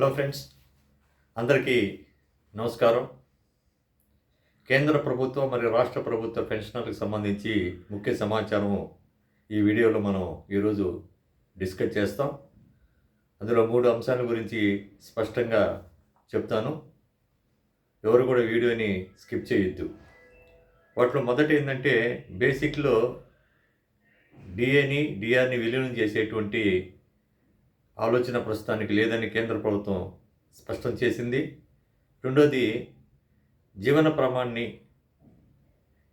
Hello friends అందరికీ నమస్కారం. కేంద్ర ప్రభుత్వం మరియు రాష్ట్ర ప్రభుత్వ పెన్షనర్లకు సంబంధించి ముఖ్య సమాచారం ఈ వీడియోలో మనం ఈరోజు డిస్కస్ చేస్తాం. అందులో మూడు అంశాల గురించి స్పష్టంగా చెప్తాను. ఎవరు కూడా వీడియోని స్కిప్ చేయొద్దు. వాటిలో మొదటి ఏంటంటే బేసిక్లో డిఏని డిఆర్ని విలీనం చేసేటువంటి ఆలోచన ప్రస్తుతానికి లేదని కేంద్ర ప్రభుత్వం స్పష్టం చేసింది. రెండోది జీవన ప్రమాణాన్ని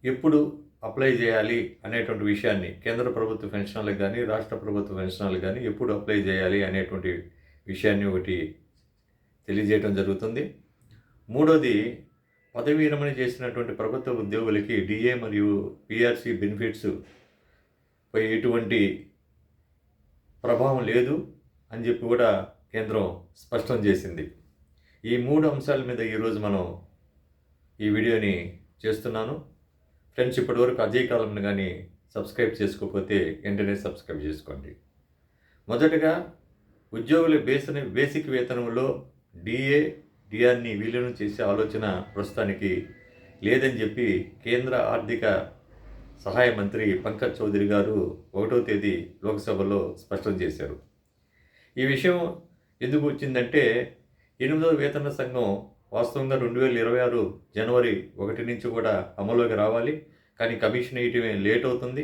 ఎప్పుడు అప్లై చేయాలి అనేటువంటి విషయాన్ని కేంద్ర ప్రభుత్వ పెన్షన్లకు కానీ రాష్ట్ర ప్రభుత్వ పెన్షన్లకు కానీ ఎప్పుడు అప్లై చేయాలి అనేటువంటి విషయాన్ని ఒకటి తెలియజేయడం జరుగుతుంది. మూడోది పదవి విరమణ చేసినటువంటి ప్రభుత్వ ఉద్యోగులకి డిఏ మరియు పిఆర్సి బెనిఫిట్స్ పై ఎటువంటి ప్రభావం లేదు. అని చెప్పి కూడా కేంద్రం స్పష్టం చేసింది. ఈ మూడు అంశాల మీద ఈరోజు మనం ఈ వీడియోని చేస్తున్నాను. ఫ్రెండ్స్ ఇప్పటివరకు అజయ్ కాలంను కానీ సబ్స్క్రైబ్ చేసుకోకపోతే వెంటనే సబ్స్క్రైబ్ చేసుకోండి. మొదటగా ఉద్యోగుల బేసిన బేసిక్ వేతనంలో డిఏ డిఆర్ని విలీనం చేసే ఆలోచన ప్రస్తుతానికి లేదని చెప్పి కేంద్ర ఆర్థిక సహాయ మంత్రి పంకజ్ చౌదరి గారు ఒకటో తేదీ లోక్సభలో స్పష్టం చేశారు. ఈ విషయం ఎందుకు వచ్చిందంటే ఎనిమిదవ వేతన సంఘం వాస్తవంగా రెండు వేల ఇరవై ఆరు జనవరి ఒకటి నుంచి కూడా అమల్లోకి రావాలి. కానీ కమిషన్ వేయటమే లేట్ అవుతుంది.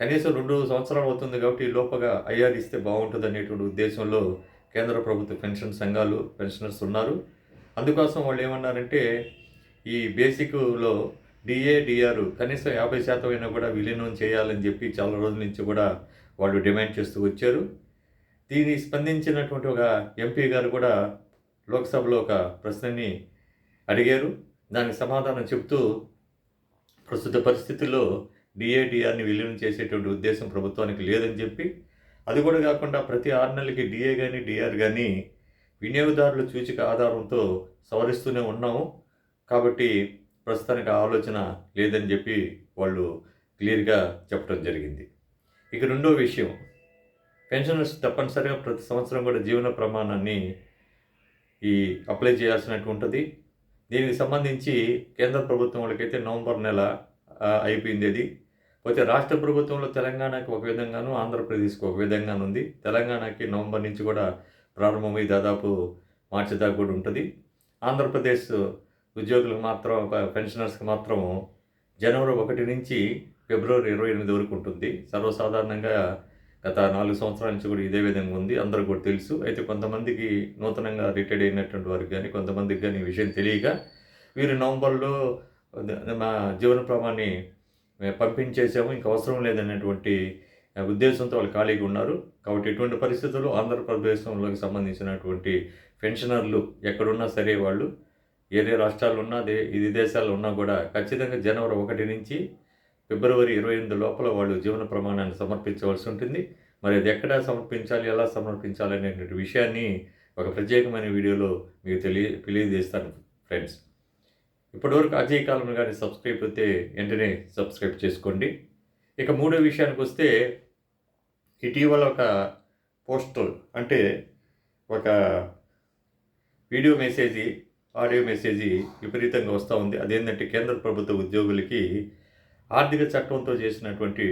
కనీసం రెండు సంవత్సరాలు అవుతుంది కాబట్టి లోపగా ఐఆర్ ఇస్తే బాగుంటుంది అనేటువంటి ఉద్దేశంలో కేంద్ర ప్రభుత్వ పెన్షన్ సంఘాలు పెన్షనర్స్ ఉన్నారు. అందుకోసం వాళ్ళు ఏమన్నారంటే ఈ బేసిక్లో డిఏ డిఆర్ కనీసం యాభై శాతం అయినా కూడా విలీనం చేయాలని చెప్పి చాలా రోజుల నుంచి కూడా వాళ్ళు డిమాండ్ చేస్తూ వచ్చారు. దీన్ని స్పందించినటువంటి ఒక ఎంపీ గారు కూడా లోక్సభలో ఒక ప్రశ్నని అడిగారు. దానికి సమాధానం చెప్తూ ప్రస్తుత పరిస్థితుల్లో డిఏడిఆర్ని విలీనం చేసేటువంటి ఉద్దేశం ప్రభుత్వానికి లేదని చెప్పి అది కూడా కాకుండా ప్రతి ఆరు నెలలకి డిఏ కానీ డిఆర్ కానీ వినియోగదారుల సూచిక ఆధారంతో సవరిస్తూనే ఉన్నాము. కాబట్టి ప్రస్తుతానికి ఆలోచన లేదని చెప్పి వాళ్ళు క్లియర్గా చెప్పడం జరిగింది. ఇక రెండో విషయం పెన్షనర్స్ తప్పనిసరిగా ప్రతి సంవత్సరం కూడా జీవన ప్రమాణాన్ని ఈ అప్లై చేయాల్సినట్టు ఉంటుంది. దీనికి సంబంధించి కేంద్ర ప్రభుత్వం వాళ్ళకైతే నవంబర్ నెల అయిపోయింది అది. పోతే రాష్ట్ర ప్రభుత్వంలో తెలంగాణకి ఒక విధంగాను ఆంధ్రప్రదేశ్కి ఒక విధంగాను ఉంది. తెలంగాణకి నవంబర్ నుంచి కూడా ప్రారంభమై దాదాపు మార్చి దాకా కూడా ఉంటుంది. ఆంధ్రప్రదేశ్ ఉద్యోగులకు మాత్రం పెన్షనర్స్కి మాత్రం జనవరి ఒకటి నుంచి ఫిబ్రవరి ఇరవై ఎనిమిది వరకు ఉంటుంది. సర్వసాధారణంగా గత నాలుగు సంవత్సరాల నుంచి కూడా ఇదే విధంగా ఉంది. అందరికి కూడా తెలుసు. అయితే కొంతమందికి నూతనంగా రిటైర్డ్ అయినటువంటి వారికి కానీ కొంతమందికి కానీ విషయం తెలియక వీరు నవంబర్లో మా జీవన ప్రమాణాన్ని పంపించేసాము ఇంకా అవసరం లేదనేటువంటి ఉద్దేశంతో వాళ్ళు ఖాళీగా ఉన్నారు. కాబట్టి ఎటువంటి పరిస్థితుల్లో ఆంధ్రప్రదేశంలోకి సంబంధించినటువంటి పెన్షనర్లు ఎక్కడున్నా సరే వాళ్ళు ఏదే రాష్ట్రాలు ఉన్నా దే ఇది దేశాల్లో ఉన్నా కూడా ఖచ్చితంగా జనవరి ఒకటి నుంచి ఫిబ్రవరి ఇరవై ఎనిమిది లోపల వాళ్ళు జీవన ప్రమాణాన్ని సమర్పించవలసి ఉంటుంది. మరి అది ఎక్కడ సమర్పించాలి ఎలా సమర్పించాలి అనేటువంటి విషయాన్ని ఒక ప్రత్యేకమైన వీడియోలో మీకు తెలియ తెలియజేస్తాను ఫ్రెండ్స్. ఇప్పటివరకు అజయ్ కాలం కానీ సబ్స్క్రైబ్ అయితే వెంటనే సబ్స్క్రైబ్ చేసుకోండి. ఇక మూడో విషయానికి వస్తే ఇటీవల ఒక పోస్టల్ అంటే ఒక వీడియో మెసేజీ ఆడియో మెసేజీ విపరీతంగా వస్తూ ఉంది. అదేంటంటే కేంద్ర ప్రభుత్వ ఉద్యోగులకి ఆర్థిక చట్టంతో చేసినటువంటి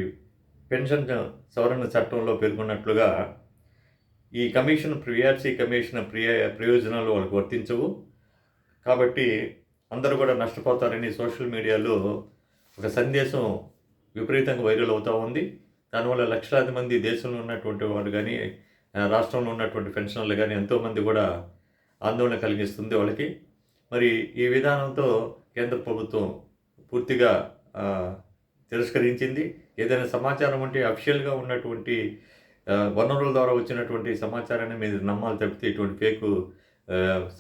పెన్షన్ సవరణ చట్టంలో పేర్కొన్నట్లుగా ఈ కమిషన్ ప్రియార్సీ కమిషన్ ప్రియ ప్రయోజనాలు వాళ్ళకు వర్తించవు. కాబట్టి అందరూ కూడా నష్టపోతారని సోషల్ మీడియాలో ఒక సందేశం విపరీతంగా వైరల్ అవుతూ ఉంది. దానివల్ల లక్షలాది మంది దేశంలో ఉన్నటువంటి వారు కానీ రాష్ట్రంలో ఉన్నటువంటి పెన్షనర్లు కానీ ఎంతోమంది కూడా ఆందోళన కలిగిస్తుంది వాళ్ళకి. మరి ఈ విధానంతో కేంద్ర ప్రభుత్వం పూర్తిగా తిరస్కరించింది. ఏదైనా సమాచారం అంటే అఫీషియల్గా ఉన్నటువంటి వనరుల ద్వారా వచ్చినటువంటి సమాచారాన్ని మీరు నమ్మాలి తప్పితే ఇటువంటి ఫేక్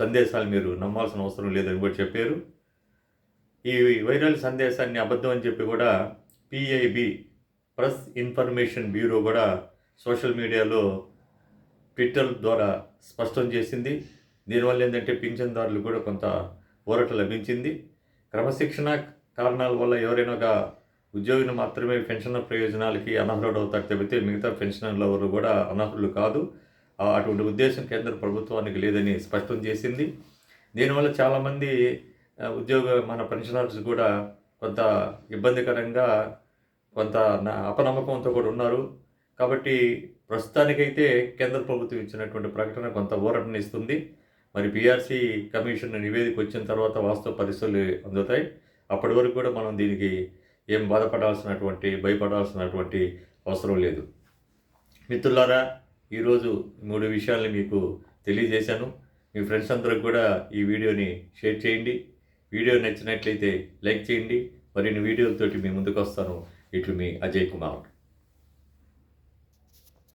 సందేశాలు మీరు నమ్మాల్సిన అవసరం లేదని కూడా చెప్పారు. ఈ వైరల్ సందేశాన్ని అబద్ధం అని చెప్పి కూడా పిఐబి ప్రెస్ ఇన్ఫర్మేషన్ బ్యూరో కూడా సోషల్ మీడియాలో ట్విట్టర్ ద్వారా స్పష్టం చేసింది. దీనివల్ల ఏంటంటే పింఛన్దారులు కూడా కొంత ఊరట లభించింది. క్రమశిక్షణ కారణాల వల్ల ఎవరైనా ఒక ఉద్యోగిని మాత్రమే పెన్షన్ ప్రయోజనాలకి అనర్హుడు అవుతారు తప్పితే మిగతా పెన్షనర్లు ఎవరు కూడా అనర్హులు కాదు. అటువంటి ఉద్దేశం కేంద్ర ప్రభుత్వానికి లేదని స్పష్టం చేసింది. దీనివల్ల చాలామంది ఉద్యోగ మన పెన్షనర్స్ కూడా కొంత ఇబ్బందికరంగా కొంత నా- అపనమ్మకంతో కూడా ఉన్నారు. కాబట్టి ప్రస్తుతానికైతే కేంద్ర ప్రభుత్వం ఇచ్చినటువంటి ప్రకటన కొంత ఊరటనిస్తుంది మరి పిఆర్సీ కమిషన్ నివేదిక వచ్చిన తర్వాత వాస్తవ పరిస్థితులు అందుతాయి. అప్పటి వరకు కూడా మనం దీనికి ఏం బాధపడాల్సినటువంటి భయపడాల్సినటువంటి అవసరం లేదు. మిత్రులారా ఈరోజు మూడు విషయాల్ని మీకు తెలియజేశాను. మీ ఫ్రెండ్స్ అందరికి కూడా ఈ వీడియోని షేర్ చేయండి. వీడియో నచ్చినట్లయితే లైక్ చేయండి. మరిన్ని వీడియోలతోటి మీ ముందుకు వస్తాను ఇట్లు మీ అజయ్ కుమార్.